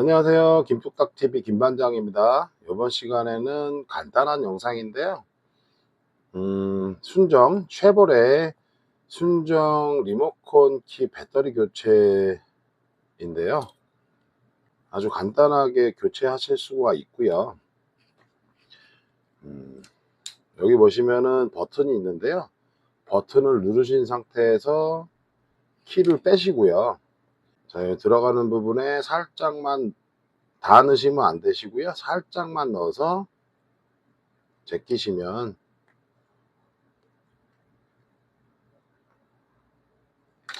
안녕하세요. 김뚝딱TV 김반장입니다. 이번 시간에는 간단한 영상인데요. 음, 순정, 쉐보레 순정 리모컨 키 배터리 교체인데요. 아주 간단하게 교체하실 수가 있고요. 음, 여기 보시면은 버튼이 있는데요. 버튼을 누르신 상태에서 키를 빼시고요. 자, 들어가는 부분에 살짝만 다 넣으시면 안 되시고요. 살짝만 넣어서 제끼시면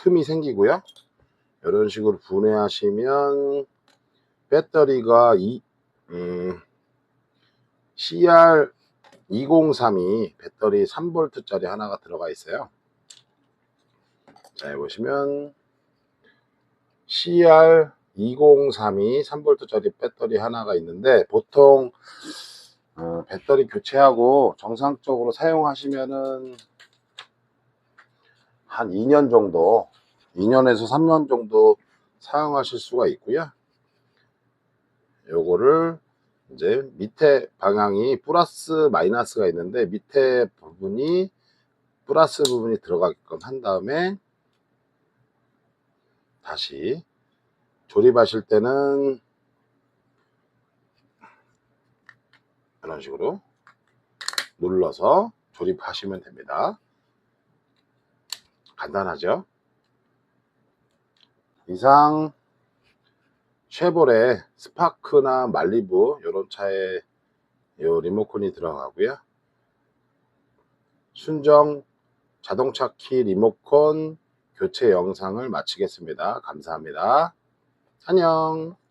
틈이 생기고요. 이런 식으로 분해하시면 배터리가 이, 음, CR203이 배터리 3V짜리 하나가 들어가 있어요. 자, 보시면 CR203이 3V짜리 배터리 하나가 있는데 보통 어, 배터리 교체하고 정상적으로 사용하시면은 한 2년 정도 2년에서 3년 정도 사용하실 수가 있고요. 요거를 이제 밑에 방향이 플러스 마이너스가 있는데 밑에 부분이 플러스 부분이 들어가게끔 한 다음에 다시 조립하실 때는 이런 식으로 눌러서 조립하시면 됩니다. 간단하죠? 이상 쉐보레 스파크나 말리부 이런 차에 요 리모컨이 들어가고요. 순정 자동차 키 리모컨 교체 영상을 마치겠습니다. 감사합니다. 안녕.